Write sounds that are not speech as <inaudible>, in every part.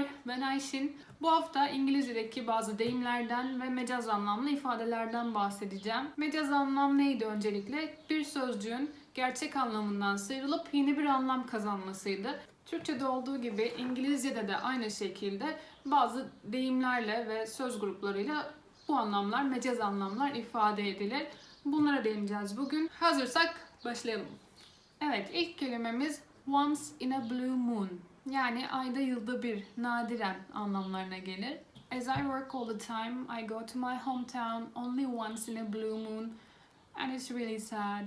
Merhabalar, ben Ayşin. Bu hafta İngilizce'deki bazı deyimlerden ve mecaz anlamlı ifadelerden bahsedeceğim. Mecaz anlam neydi öncelikle? Bir sözcüğün gerçek anlamından sıyrılıp yeni bir anlam kazanmasıydı. Türkçe'de olduğu gibi İngilizce'de de aynı şekilde bazı deyimlerle ve söz gruplarıyla bu anlamlar, mecaz anlamlar ifade edilir. Bunlara değineceğiz bugün. Hazırsak başlayalım. Evet, ilk kelimemiz once in a blue moon. Yani ayda yılda bir, nadiren anlamlarına gelir. As I work all the time, I go to my hometown only once in a blue moon and it's really sad.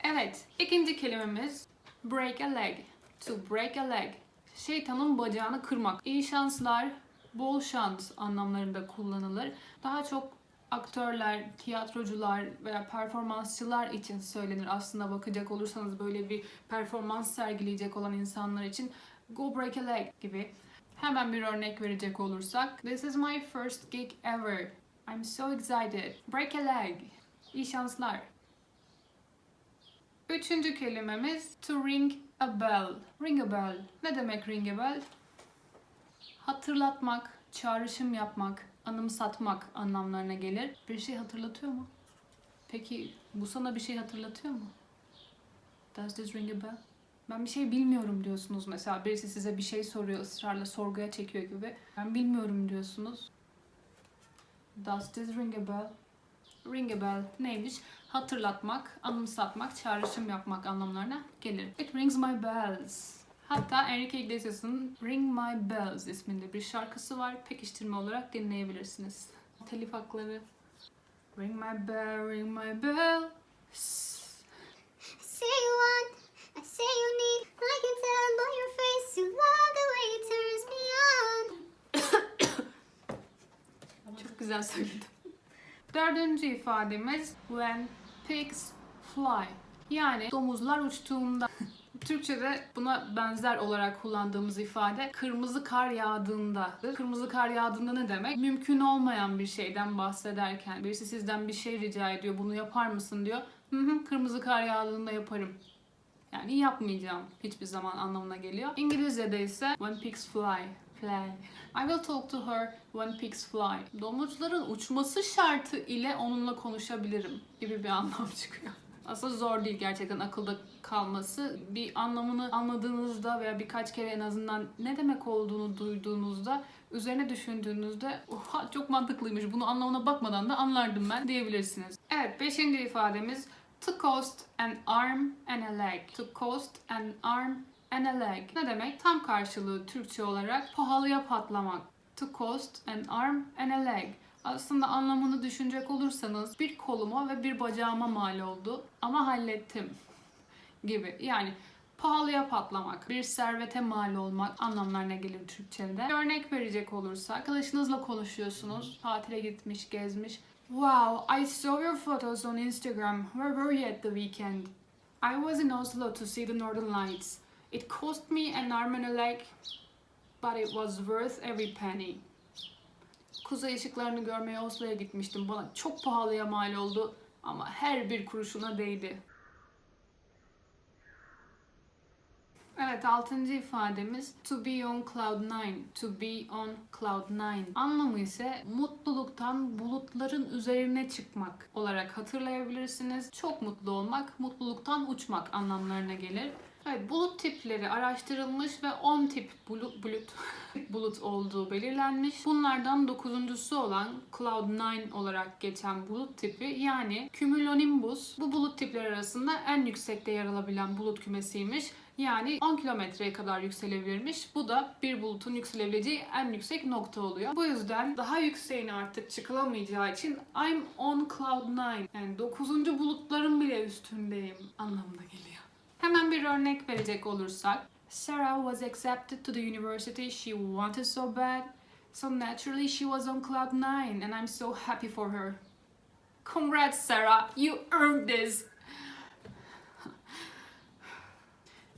Evet, ikinci kelimemiz break a leg. To break a leg. Şeytanın bacağını kırmak. İyi şanslar, bol şans anlamlarında kullanılır. Daha çok aktörler, tiyatrocular veya performansçılar için söylenir. Aslında bakacak olursanız böyle bir performans sergileyecek olan insanlar için go break a leg gibi. Hemen bir örnek verecek olursak. This is my first gig ever. I'm so excited. Break a leg. İyi şanslar. Üçüncü kelimemiz to ring a bell. Ring a bell. Ne demek ring a bell? Hatırlatmak, çağrışım yapmak, anımsatmak anlamlarına gelir. Bir şey hatırlatıyor mu? Peki bu sana bir şey hatırlatıyor mu? Does this ring a bell? Ben bir şey bilmiyorum diyorsunuz mesela. Birisi size bir şey soruyor, ısrarla sorguya çekiyor gibi. Ben bilmiyorum diyorsunuz. Does this ring a bell? Ring a bell neymiş? Hatırlatmak, anımsatmak, çağrışım yapmak anlamlarına gelir. It rings my bells. Hatta Enrique Iglesias'ın Ring My Bells isminde bir şarkısı var. Pekiştirme olarak dinleyebilirsiniz. Telif hakları. Ring my bell, ring my bell. say you want, I say you need. I can tell by your face you love the way it turns me on. <coughs> Çok güzel söyledim. Dördüncü ifademiz when pigs fly. Yani domuzlar uçtuğunda. Türkçe'de buna benzer olarak kullandığımız ifade kırmızı kar yağdığında. Kırmızı kar yağdığında ne demek? Mümkün olmayan bir şeyden bahsederken birisi sizden bir şey rica ediyor. Bunu yapar mısın diyor. Hı hı, kırmızı kar yağdığında yaparım. Yani yapmayacağım hiçbir zaman anlamına geliyor. İngilizce'de ise when pigs fly. Fly. I will talk to her when pigs fly. Domuzların uçması şartı ile onunla konuşabilirim gibi bir anlam çıkıyor. Aslında zor değil gerçekten akılda kalması. Bir anlamını anladığınızda veya birkaç kere en azından ne demek olduğunu duyduğunuzda üzerine düşündüğünüzde oha çok mantıklıymış bunu anlamına bakmadan da anlardım ben diyebilirsiniz. Evet beşinci ifademiz to cost an arm and a leg. To cost an arm and a leg. Ne demek? Tam karşılığı Türkçe olarak pahalıya patlamak. To cost an arm and a leg. Aslında anlamını düşünecek olursanız bir koluma ve bir bacağıma mal oldu ama hallettim gibi. Yani pahalıya patlamak, bir servete mal olmak anlamlarına gelir Türkçe'de. Örnek verecek olursak, arkadaşınızla konuşuyorsunuz, tatile gitmiş, gezmiş. Wow, I saw your photos on Instagram. Where were you at the weekend? I was in Oslo to see the Northern Lights. It cost me an arm and a leg, but it was worth every penny. Kuzey ışıklarını görmeye Oslo'ya gitmiştim. Bana çok pahalıya mal oldu ama her bir kuruşuna değdi. Evet, altıncı ifademiz to be on cloud nine. To be on cloud nine. Anlamı ise mutluluktan bulutların üzerine çıkmak olarak hatırlayabilirsiniz. Çok mutlu olmak, mutluluktan uçmak anlamlarına gelir. Evet, bulut tipleri araştırılmış ve 10 tip bulut, bulut, <laughs> bulut olduğu belirlenmiş. Bunlardan dokuzuncusu olan Cloud9 olarak geçen bulut tipi yani Cumulonimbus bu bulut tipleri arasında en yüksekte yer alabilen bulut kümesiymiş. Yani 10 kilometreye kadar yükselebilirmiş. Bu da bir bulutun yükselebileceği en yüksek nokta oluyor. Bu yüzden daha yükseğine artık çıkılamayacağı için I'm on cloud 9. Yani 9. bulutların bile üstündeyim bir örnek verecek olursak. Sarah was accepted to the university she wanted so bad. So naturally she was on cloud 9 and I'm so happy for her. Congrats Sarah, you earned this.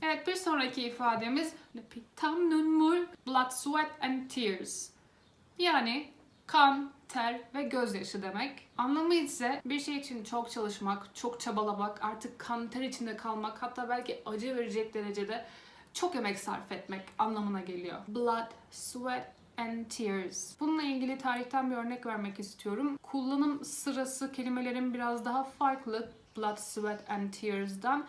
Evet bir sonraki ifademiz tam nun blood, sweat and tears. Yani kan, ter ve gözyaşı demek. Anlamı ise bir şey için çok çalışmak, çok çabalamak, artık kan ter içinde kalmak, hatta belki acı verecek derecede çok emek sarf etmek anlamına geliyor. Blood, sweat and tears. Bununla ilgili tarihten bir örnek vermek istiyorum. Kullanım sırası kelimelerin biraz daha farklı. Blood, sweat and tears'dan.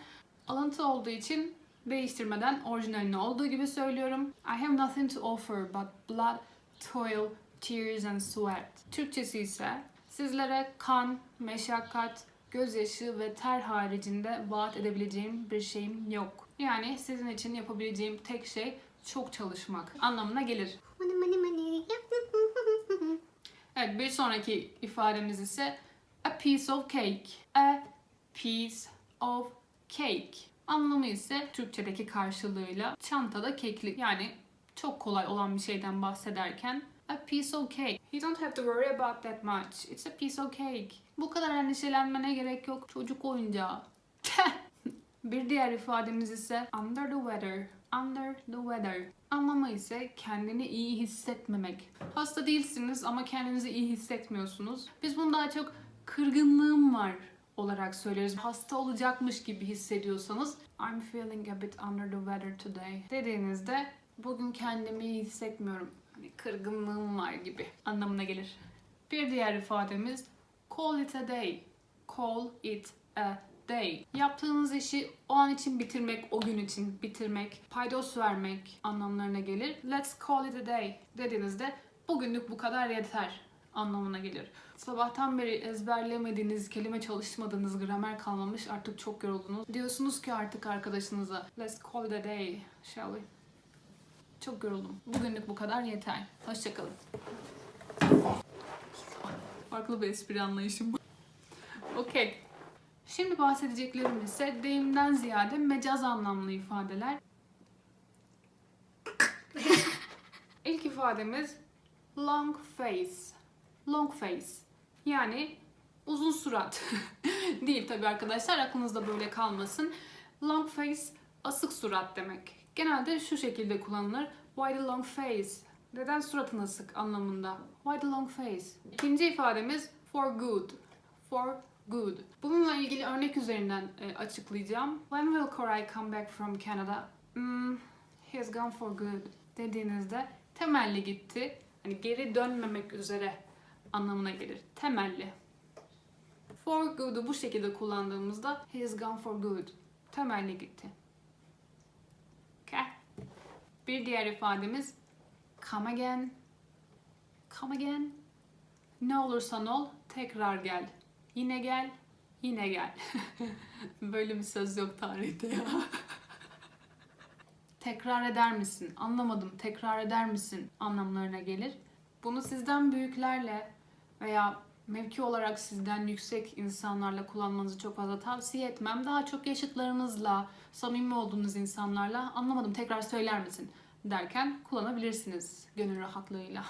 Alıntı olduğu için değiştirmeden orijinalini olduğu gibi söylüyorum. I have nothing to offer but blood, toil, tears and sweat. Türkçesi ise sizlere kan, meşakkat, gözyaşı ve ter haricinde vaat edebileceğim bir şeyim yok. Yani sizin için yapabileceğim tek şey çok çalışmak anlamına gelir. <laughs> Evet bir sonraki ifademiz ise a piece of cake. A piece of cake. Anlamı ise Türkçedeki karşılığıyla çantada keklik yani çok kolay olan bir şeyden bahsederken a piece of cake. You don't have to worry about that much. It's a piece of cake. Bu kadar endişelenmene gerek yok. Çocuk oyuncağı. <laughs> bir diğer ifademiz ise under the weather. Under the weather. Anlamı ise kendini iyi hissetmemek. Hasta değilsiniz ama kendinizi iyi hissetmiyorsunuz. Biz bunu daha çok kırgınlığım var olarak söyleriz. Hasta olacakmış gibi hissediyorsanız I'm feeling a bit under the weather today dediğinizde bugün kendimi iyi hissetmiyorum. Hani kırgınlığım var gibi anlamına gelir. Bir diğer ifademiz call it a day. Call it a day. Yaptığınız işi o an için bitirmek, o gün için bitirmek, paydos vermek anlamlarına gelir. Let's call it a day dediğinizde bugünlük bu kadar yeter anlamına gelir. Sabahtan beri ezberlemediğiniz, kelime çalışmadığınız, gramer kalmamış artık çok yoruldunuz. Diyorsunuz ki artık arkadaşınıza let's call it a day, shall we? Çok yoruldum. Bugünlük bu kadar yeter. Hoşçakalın. Farklı bir espri anlayışım. Okey. Şimdi bahsedeceklerim ise deyimden ziyade mecaz anlamlı ifadeler. <laughs> İlk ifademiz long face. Long face. Yani uzun surat. <laughs> Değil tabii arkadaşlar aklınızda böyle kalmasın. Long face asık surat demek. Genelde şu şekilde kullanılır. Why the long face? Neden suratın asık anlamında. Why the long face? İkinci ifademiz for good. For good. Bununla ilgili örnek üzerinden e, açıklayacağım. When will Koray come back from Canada? Hmm, he's gone for good dediğinizde temelli gitti. Hani geri dönmemek üzere anlamına gelir. Temelli. For good'u bu şekilde kullandığımızda he is gone for good. Temelli gitti. Bir diğer ifademiz come again. Come again. Ne olursan ol tekrar gel. Yine gel. Yine gel. <laughs> Böyle bir söz yok tarihte ya. <laughs> tekrar eder misin? Anlamadım. Tekrar eder misin? anlamlarına gelir. Bunu sizden büyüklerle veya mevki olarak sizden yüksek insanlarla kullanmanızı çok fazla tavsiye etmem. Daha çok yaşıtlarınızla, samimi olduğunuz insanlarla anlamadım tekrar söyler misin derken kullanabilirsiniz gönül rahatlığıyla.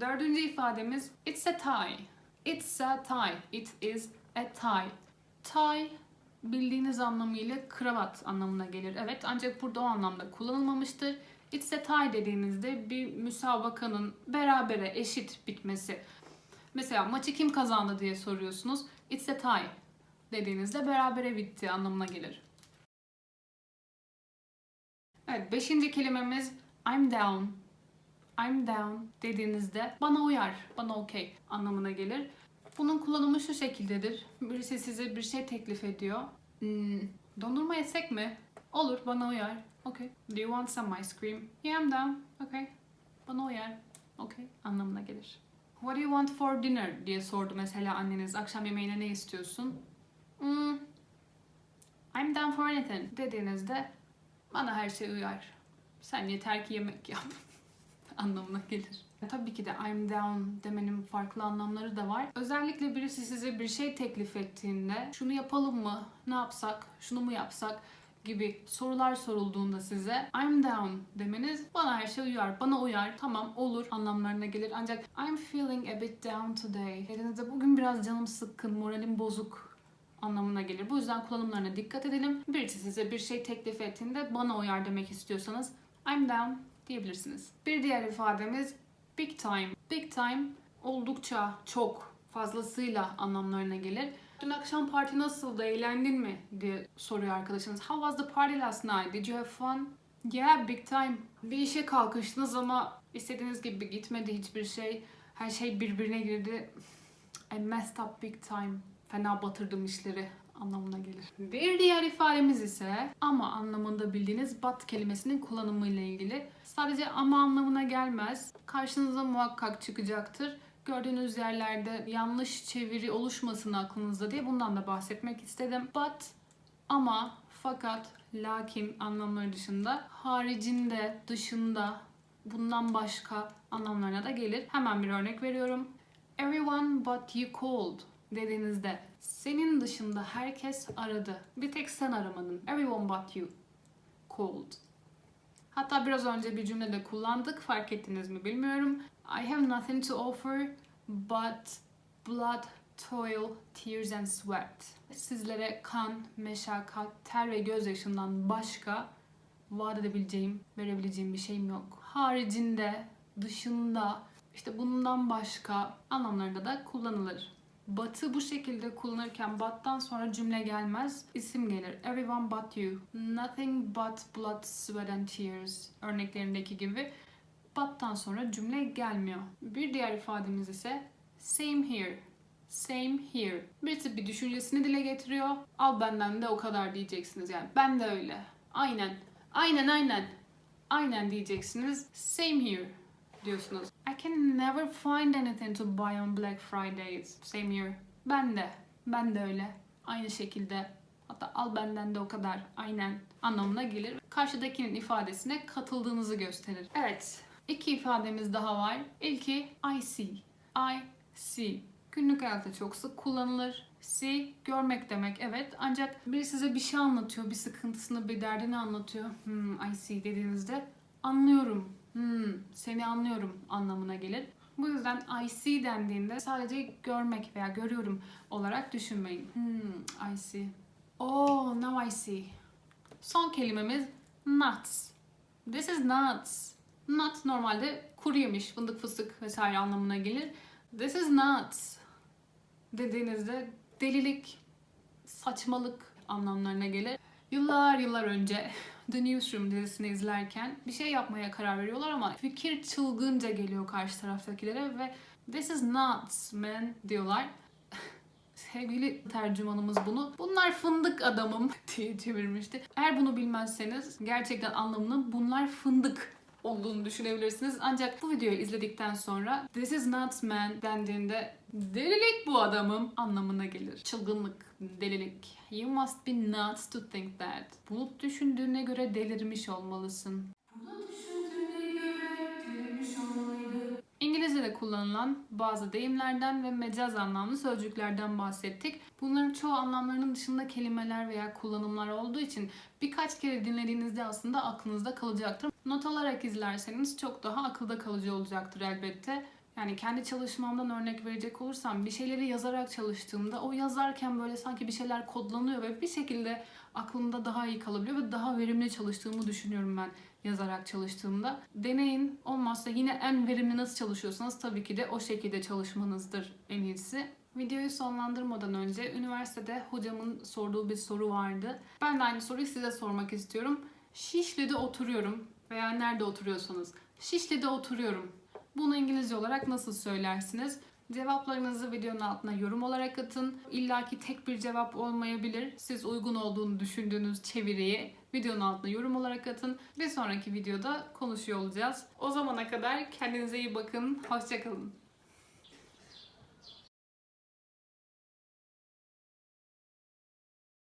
Dördüncü ifademiz it's a tie. It's a tie. It is a tie. Tie bildiğiniz anlamıyla kravat anlamına gelir. Evet ancak burada o anlamda kullanılmamıştır. It's a tie dediğinizde bir müsabakanın berabere eşit bitmesi. Mesela maçı kim kazandı diye soruyorsunuz. It's a tie dediğinizde berabere bitti anlamına gelir. Evet beşinci kelimemiz I'm down. I'm down dediğinizde bana uyar, bana okey anlamına gelir. Bunun kullanımı şu şekildedir. Birisi size bir şey teklif ediyor. Hmm, dondurma yesek mi? Olur, bana uyar. Okay. Do you want some ice cream? Yeah, I'm down. Okay. Bana uyar. Okay. Anlamına gelir. What do you want for dinner? diye sordu mesela anneniz. Akşam yemeğine ne istiyorsun? Hmm, I'm down for anything dediğinizde bana her şey uyar. Sen yeter ki yemek yap <laughs> anlamına gelir. Tabii ki de I'm down demenin farklı anlamları da var. Özellikle birisi size bir şey teklif ettiğinde şunu yapalım mı, ne yapsak, şunu mu yapsak gibi sorular sorulduğunda size I'm down demeniz bana her şey uyar, bana uyar, tamam olur anlamlarına gelir. Ancak I'm feeling a bit down today dediğinizde bugün biraz canım sıkkın, moralim bozuk anlamına gelir. Bu yüzden kullanımlarına dikkat edelim. Birisi size bir şey teklif ettiğinde bana uyar demek istiyorsanız I'm down diyebilirsiniz. Bir diğer ifademiz big time. Big time oldukça çok fazlasıyla anlamlarına gelir. Dün akşam parti nasıldı? Eğlendin mi? diye soruyor arkadaşınız. How was the party last night? Did you have fun? Yeah, big time. Bir işe kalkıştınız ama istediğiniz gibi gitmedi hiçbir şey. Her şey birbirine girdi. I messed up big time. Fena batırdım işleri anlamına gelir. Bir diğer ifademiz ise ama anlamında bildiğiniz but kelimesinin kullanımıyla ilgili. Sadece ama anlamına gelmez. Karşınıza muhakkak çıkacaktır. Gördüğünüz yerlerde yanlış çeviri oluşmasın aklınızda diye bundan da bahsetmek istedim. But ama, fakat, lakin anlamları dışında haricinde, dışında, bundan başka anlamlarına da gelir. Hemen bir örnek veriyorum. Everyone but you called dediğinizde senin dışında herkes aradı. Bir tek sen aramadın. Everyone but you called. Hatta biraz önce bir cümlede kullandık. Fark ettiniz mi bilmiyorum. I have nothing to offer but blood, toil, tears and sweat. Sizlere kan, meşakkat, ter ve gözyaşından başka vaat edebileceğim, verebileceğim bir şeyim yok. Haricinde, dışında, işte bundan başka anlamlarında da kullanılır. Batı bu şekilde kullanırken but'tan sonra cümle gelmez, isim gelir. Everyone but you. Nothing but blood, sweat and tears. Örneklerindeki gibi but'tan sonra cümle gelmiyor. Bir diğer ifademiz ise same here. Same here. Birisi bir düşüncesini dile getiriyor. Al benden de o kadar diyeceksiniz yani. Ben de öyle. Aynen. Aynen aynen. Aynen diyeceksiniz. Same here diyorsunuz. I can never find anything to buy on Black Fridays. Same here. Ben de. Ben de öyle. Aynı şekilde. Hatta al benden de o kadar. Aynen anlamına gelir. Karşıdakinin ifadesine katıldığınızı gösterir. Evet. iki ifademiz daha var. İlki I see. I see. Günlük hayatta çok sık kullanılır. See, görmek demek evet. Ancak biri size bir şey anlatıyor, bir sıkıntısını, bir derdini anlatıyor. Hmm, I see dediğinizde anlıyorum, hmm, seni anlıyorum anlamına gelir. Bu yüzden I see dendiğinde sadece görmek veya görüyorum olarak düşünmeyin. Hmm, I see. Oh, now I see. Son kelimemiz nuts. This is nuts. Nut normalde kuru yemiş, fındık fıstık vesaire anlamına gelir. This is nuts dediğinizde delilik, saçmalık anlamlarına gelir. Yıllar yıllar önce <laughs> The Newsroom dizisini izlerken bir şey yapmaya karar veriyorlar ama fikir çılgınca geliyor karşı taraftakilere ve This is nuts man diyorlar. <laughs> Sevgili tercümanımız bunu bunlar fındık adamım <laughs> diye çevirmişti. Eğer bunu bilmezseniz gerçekten anlamının bunlar fındık olduğunu düşünebilirsiniz. Ancak bu videoyu izledikten sonra This is nuts man dendiğinde delilik bu adamım anlamına gelir. Çılgınlık, delilik. You must be nuts to think that. Bunu düşündüğüne göre delirmiş olmalısın. Bunu İngilizce'de kullanılan bazı deyimlerden ve mecaz anlamlı sözcüklerden bahsettik. Bunların çoğu anlamlarının dışında kelimeler veya kullanımlar olduğu için birkaç kere dinlediğinizde aslında aklınızda kalacaktır. Not alarak izlerseniz çok daha akılda kalıcı olacaktır elbette. Yani kendi çalışmamdan örnek verecek olursam bir şeyleri yazarak çalıştığımda o yazarken böyle sanki bir şeyler kodlanıyor ve bir şekilde aklımda daha iyi kalabiliyor ve daha verimli çalıştığımı düşünüyorum ben yazarak çalıştığımda. Deneyin. Olmazsa yine en verimli nasıl çalışıyorsanız tabii ki de o şekilde çalışmanızdır en iyisi. Videoyu sonlandırmadan önce üniversitede hocamın sorduğu bir soru vardı. Ben de aynı soruyu size sormak istiyorum. Şişli'de oturuyorum veya nerede oturuyorsanız. Şişli'de oturuyorum. Bunu İngilizce olarak nasıl söylersiniz? Cevaplarınızı videonun altına yorum olarak atın. İlla ki tek bir cevap olmayabilir. Siz uygun olduğunu düşündüğünüz çeviriyi videonun altına yorum olarak atın. Bir sonraki videoda konuşuyor olacağız. O zamana kadar kendinize iyi bakın. Hoşçakalın.